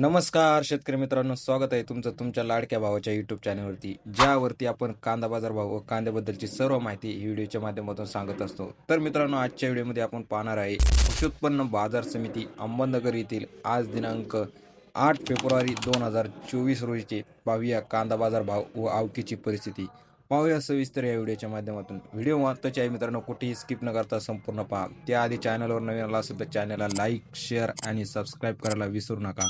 नमस्कार शेतकरी मित्रांनो स्वागत आहे तुमचं तुमच्या लाडक्या भावाच्या युट्यूब चॅनलवरती ज्यावरती आपण कांदा बाजार भाव व कांद्याबद्दलची सर्व माहिती ही व्हिडिओच्या माध्यमातून सांगत असतो. तर मित्रांनो आजच्या व्हिडिओमध्ये आपण पाहणार आहे कृषी उत्पन्न बाजार समिती अहमदनगर येथील आज दिनांक आठ फेब्रुवारी दोन हजार चोवीस रोजीचे पाहूया कांदा बाजार भाव व आवकीची परिस्थिती. पाहूया सविस्तर या व्हिडिओच्या माध्यमातून. व्हिडिओ महत्त्वाचे आहे मित्रांनो कुठेही स्किप न करता संपूर्ण पहा. त्याआधी चॅनलवर नवीन आला असेल तर चॅनलला लाईक शेअर आणि सबस्क्राईब करायला विसरू नका.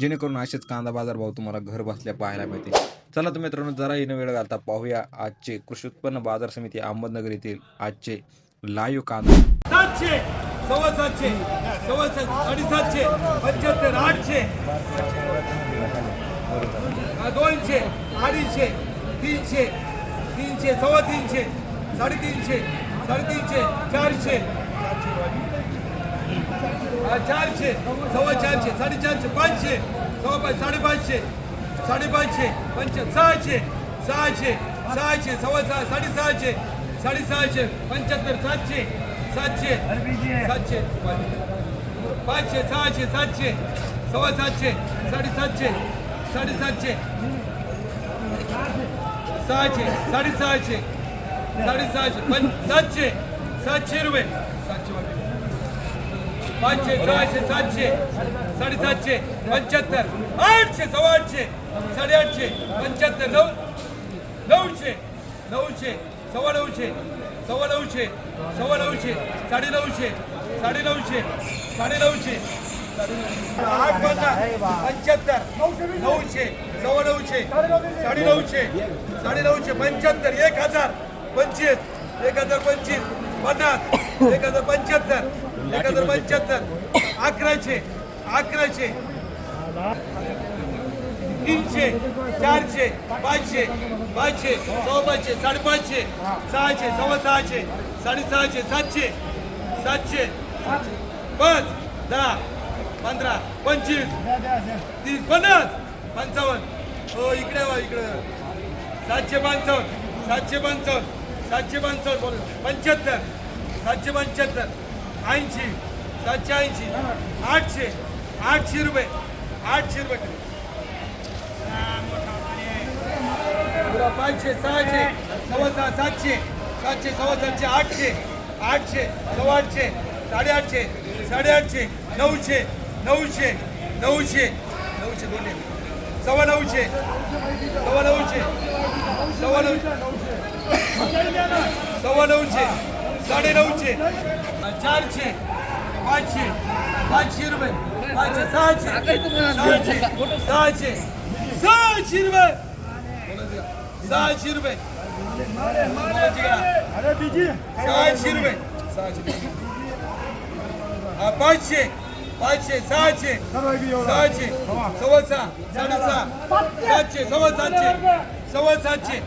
जेणेकरून असेच कांदा बाजार भाव तुम्हाला घर बसल्या पाहायला मिळते चला तर मित्रांनो जराही न वेळ घालता पाहूया आजचे कृषी उत्पन्न बाजार समिती अहमदनगर येथील आजचे लाईव्ह कांदा. सातशे सव्वा सातशे सव्वा साडेसातशे पंच्याहत्तर आठशे दोनशे अडीचशे तीनशे तीनशे सव्वा तीनशे साडेतीनशे साडेतीनशे चारशे हा, चारशे सव्वा चारशे साडेचारशे पाचशे सव्वा पाच साडेपाचशे साडेपाचशे पंच सहाशे सहाशे सहाशे सव्वा सहा साडेसहाशे साडेसहाशे पंच्याहत्तर सातशे सातशे सातशे पाचशे सहाशे सातशे सव्वा सातशे साडेसातशे साडेसातशे सहाशे साडेसहाशे साडेसहाशे पण सातशे सातशे रुपये. सातशे पाचशे सहाशे सातशे साडेसातशे पंच्याहत्तर आठशे सव्वा आठशे साडेआठशे पंच्याहत्तर नऊ नऊशे नऊशे सव्वा नऊशे सव्वा नऊशे सव्वा नऊशे साडे नऊशे साडे नऊशे साडे नऊशे आठ पन्नास पंच्याहत्तर. नऊशे. सव्वा नऊशे साडे नऊशे साडे नऊशे पंच्याहत्तर. एक हजार. पंचवीस. एक हजार पंचवीस. पन्नास. एक हजार पंच्याहत्तर. एक हजार पंच्याहत्तर. अकराशे. अकराशे. तीनशे. चारशे. पाचशे. पाचशे. सव्वा पाचशे साडेपाचशे. सहाशे. सव्वा सहाशे. साडेसहाशे. सातशे. सातशे. पाच दहा. पंधरा पंचवीस तीस पन्नास पंचावन्न. हो इकडे वा इकडे. सातशे पंचावन्न सातशे पंचावन्न सातशे पंचावन्न बोल. पंच्याहत्तर सातशे पंच्याहत्तर ऐंशी सातशे ऐंशी आठशे आठशे रुपये आठशे रुपये पाचशे सहाशे सव्वा सहा सातशे सातशे सव्वा सातशे आठशे आठशे सव्वा आठशे साडेआठशे साडेआठशे नऊशे नऊशे नऊशे नऊशे दोन्ही सव्वा नऊशे सव्वा नऊशे सव्वा नऊशे सव्वा नऊशे साडे नऊशे चारशे पाचशे पाचशे रुपये पाचशे सहाशे सहाशे सहाशे सहाशे रुपये. सहाशे रुपये. सहाशे रुपये. हा, पाचशे. पाचशे सहाशे सहाशे. सव्वा सहा साडेसहा. सातशे सव्वा सातशे सव्वा सातशे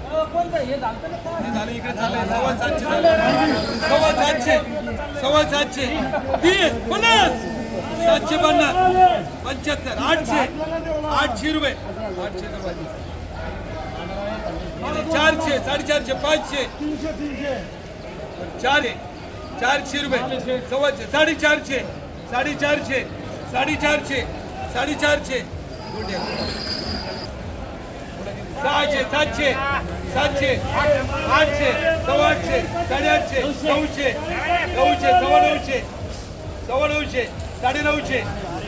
हे झालं इकडे चाललंय. सव्वा सातशे सव्वा सातशे सव्वा सातशे तीस पन्नास. सातशे पन्नास. पंच्याहत्तर. आठशे. आठशे रुपये. आठशे रुपये. चारशे साडेचारशे पाचशे. चार चारशे रुपये. सव्वाशे साडेचारशे. साडेचारशे साडेचारशे साडेचारशे. सहाशे सातशे सातशे आठशे सव्वा आठशे साडेआठशे नऊशे नऊशे सव्वा नऊशे सव्वा नऊशे साडे नऊशे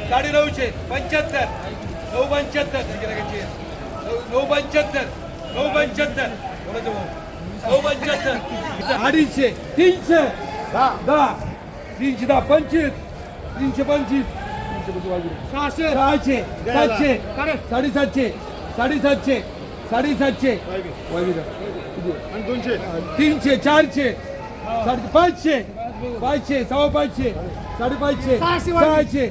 साडे नऊशे पंच्याहत्तर. नऊ पंच्याहत्तर नऊ नऊ पंच्याहत्तर नऊ पंच्याहत्तर. नऊ पंच्याहत्तर. अडीचशे तीनशे दहा दहा तीनशे दहा पंचवीस. तीनशे पंचवीस सहाशे सहाशे सातशे साडेसातशे साडेसातशे साडेसातशे तीनशे चारशे साडे पाचशे पाचशे सव्वा पाचशे साडेपाचशे सहाशे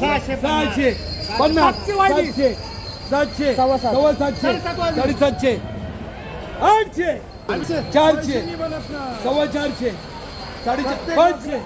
सहाशे सहाशे पन्नास सातशे सातशे सव्वा सातशे साडेसातशे आठशे चारशे सव्वा चारशे साडेचार पाचशे